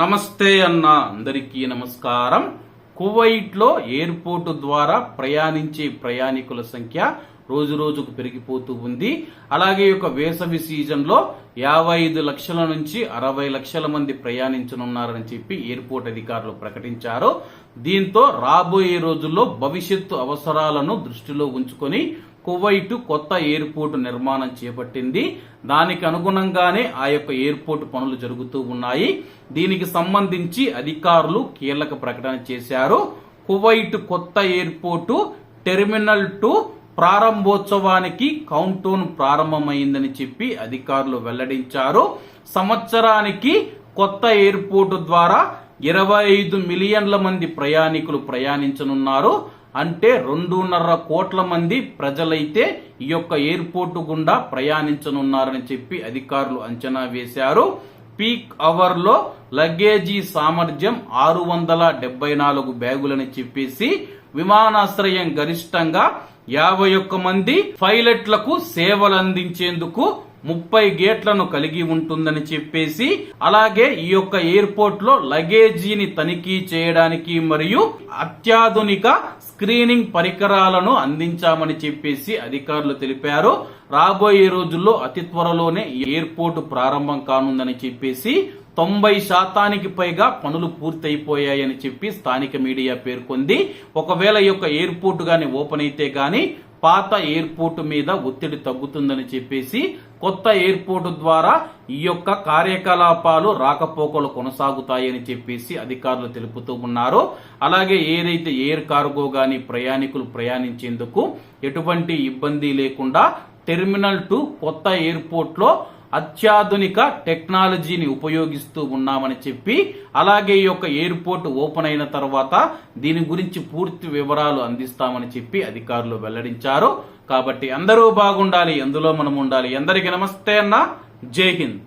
నమస్తే అన్న అందరికీ నమస్కారం. కువైట్లో ఎయిర్పోర్టు ద్వారా ప్రయాణించే ప్రయాణికుల సంఖ్య రోజు రోజుకు పెరిగిపోతూ ఉంది. అలాగే ఒక యొక్క వేసవి సీజన్లో యాభై ఐదు లక్షల నుంచి అరవై లక్షల మంది ప్రయాణించనున్నారని చెప్పి ఎయిర్పోర్ట్ అధికారులు ప్రకటించారు. దీంతో రాబోయే రోజుల్లో భవిష్యత్తు అవసరాలను దృష్టిలో ఉంచుకొని కువైటు కొత్త ఎయిర్పోర్టు నిర్మాణం చేపట్టింది. దానికి అనుగుణంగానే ఆ యొక్క ఎయిర్పోర్ట్ పనులు జరుగుతూ ఉన్నాయి. దీనికి సంబంధించి అధికారులు కీలక ప్రకటన చేశారు. కువైట్ కొత్త ఎయిర్పోర్టు టెర్మినల్ టు ప్రారంభోత్సవానికి కౌంటౌన్ ప్రారంభమైందని చెప్పి అధికారులు వెల్లడించారు. సంవత్సరానికి కొత్త ఎయిర్పోర్టు ద్వారా ఇరవై ఐదు మిలియన్ల మంది ప్రయాణికులు ప్రయాణించనున్నారు. అంటే రెండున్నర కోట్ల మంది ప్రజలైతే ఈ యొక్క ఎయిర్పోర్టు గుండా ప్రయాణించనున్నారని చెప్పి అధికారులు అంచనా వేశారు. పీక్ అవర్లో లగేజీ సామర్థ్యం ఆరు వందల డెబ్బై నాలుగు బ్యాగులని చెప్పేసి విమానాశ్రయం గరిష్టంగా యాభై ఒక్క మంది పైలట్లకు సేవలందించేందుకు ముప్పై గేట్లను కలిగి ఉంటుందని చెప్పేసి అలాగే ఈ యొక్క ఎయిర్పోర్ట్లో లగేజీని తనిఖీ చేయడానికి మరియు అత్యాధునిక స్క్రీనింగ్ పరికరాలను అందించామని చెప్పేసి అధికారులు తెలిపారు. రాబోయే రోజుల్లో అతి త్వరలోనే ఎయిర్పోర్ట్ ప్రారంభం కానుందని చెప్పేసి తొంభై శాతానికి పైగా పనులు పూర్తయిపోయాయని చెప్పి స్థానిక మీడియా పేర్కొంది. ఒకవేళ ఈ యొక్క ఎయిర్పోర్ట్ గాని ఓపెన్ అయితే గాని పాత ఎయిర్పోర్ట్ మీద ఒత్తిడి తగ్గుతుందని చెప్పేసి కొత్త ఎయిర్పోర్ట్ ద్వారా ఈ యొక్క కార్యకలాపాలు రాకపోకలు కొనసాగుతాయని చెప్పేసి అధికారులు తెలుపుతూ ఉన్నారు. అలాగే ఏదైతే ఎయిర్ కార్గో గాని ప్రయాణికులు ప్రయాణించేందుకు ఎటువంటి ఇబ్బంది లేకుండా టెర్మినల్ టు కొత్త ఎయిర్పోర్ట్లో అత్యాధునిక టెక్నాలజీని ఉపయోగిస్తూ ఉన్నామని చెప్పి అలాగే ఈ యొక్క ఎయిర్పోర్ట్ ఓపెన్ అయిన తర్వాత దీని గురించి పూర్తి వివరాలు అందిస్తామని చెప్పి అధికారులు వెల్లడించారు. కాబట్టి అందరూ బాగుండాలి ఎందులో మనం ఉండాలి. అందరికీ నమస్తే అన్న. జై హింద్.